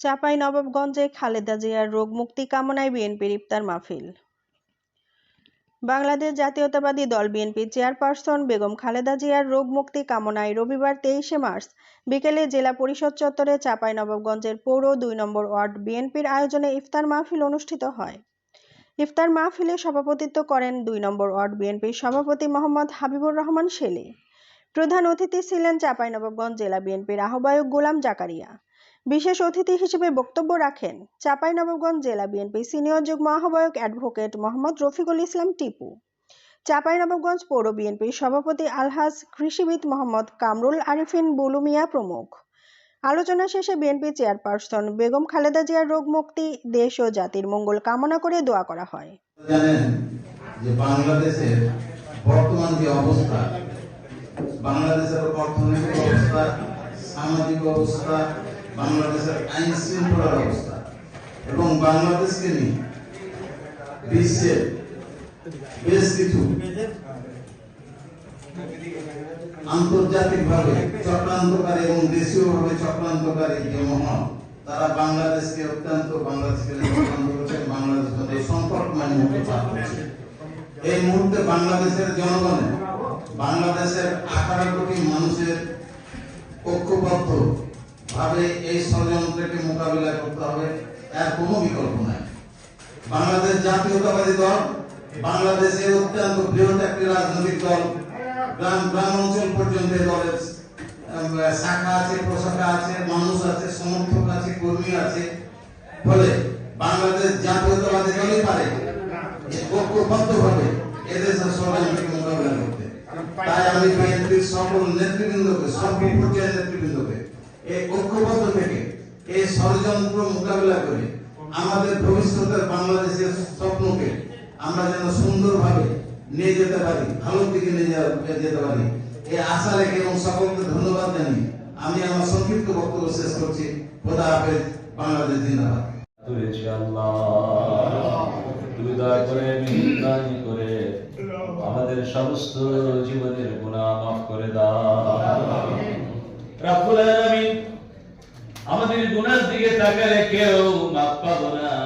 চাঁপাই নবাবগঞ্জে খালেদা জিয়ার রোগ মুক্তি কামনায় বিএনপির ইফতার মাহফিল। বাংলাদেশ জাতীয়তাবাদী দল বিএনপি চেয়ারপারসন বেগম খালেদা জিয়ার রোগ মুক্তি কামনায় রবিবার তেইশে মার্চ বিকেলে জেলা পরিষদ চত্বরে চাঁপাই নবাবগঞ্জের পৌর দুই নম্বর ওয়ার্ড বিএনপির আয়োজনে ইফতার মাহফিল অনুষ্ঠিত হয়। ইফতার মাহফিলে সভাপতিত্ব করেন দুই নম্বর ওয়ার্ড বিএনপির সভাপতি মোহাম্মদ হাবিবুর রহমান শেলে। প্রধান অতিথি ছিলেন চাঁপাইনবাবগঞ্জ জেলা বিএনপির আহ্বায়ক গোলাম জাকারিয়া। বিশেষ অতিথি হিসেবে বক্তব্য রাখেন চাঁপাইনবাবগঞ্জ জেলা বিএনপি সিনিয়র যুগ্ম আহ্বায়ক অ্যাডভোকেট মোহাম্মদ রফিকুল ইসলাম টিপু, চাঁপাইনবাবগঞ্জ পৌর বিএনপির সভাপতি আলহাজ কৃষিবিদ মোহাম্মদ কামরুল আরিফিন বুলুমিয়া প্রমুখ। আলোচনা শেষে বিএনপি চেয়ারপারসন বেগম খালেদা জিয়ার রোগ মুক্তি, দেশ ও জাতির মঙ্গল কামনা করে দোয়া করা হয়। যে বাংলাদেশের বর্তমান যে অবস্থা, বাংলাদেশের অর্থনৈতিক অবস্থা, সামাজিক অবস্থা বাংলাদেশের আইন শৃঙ্খলার ব্যবস্থা এবং বাংলাদেশকে নিয়ে বিশ্বের বেশ কিছু আন্তর্জাতিকভাবে চক্রান্তকারী এবং দেশীয়ভাবে চক্রান্তকারী যে মহল, তারা বাংলাদেশকে অত্যন্ত, বাংলাদেশকে বাংলাদেশ মধ্যে পার করছে এই মুহূর্তে বাংলাদেশের জনগণের বাংলাদেশের আঠারো কোটি মানুষের ঐক্যবদ্ধ ভাবে এই ষড়যন্ত্রকে মোকাবিলা করতে হবে এর কোনো বিকল্প নাই। বাংলাদেশ জাতীয়তাবাদী দল, বাংলাদেশের অত্যন্ত বৃহৎ একটি রাজনৈতিক দল, গ্রাম গ্রাম অঞ্চল পর্যন্ত দলের শাখা আছে, প্রশাখা আছে, মানুষ আছে, সমর্থক আছে, কর্মী আছে। ফলে বাংলাদেশ জাতীয়তাবাদী দলই পারে ঐক্যবদ্ধ ভাবে এদেশের ষড়যন্ত্রকে মোকাবিলা করতে। তাই আমি বিএনপির সকল নেতৃবৃন্দকে সর্ব পর্যায়ের নেতৃবৃন্দকে এই ঐক্যবদ্ধ থেকে এই ষড়যন্ত্র মোকাবিলা করে আমাদের ভবিষ্যতের বাংলাদেশের স্বপ্নকে আমরা যেন সুন্দরভাবে নিয়ে যেতে পারি, ভালোর দিকে নিয়ে যেতে পারি। এই আশা রেখে এবং সকলকে ধন্যবাদ জানিয়ে আমি আমার সংক্ষিপ্ত বক্তব্য শেষ করছি। খোদা হাফেজ, বাংলাদেশ জিন্দাবাদ। আমাদের সমস্ত জীবনের গুনাহ মাফ করে দাও। তাকালে কেউ মাপ পাবো না।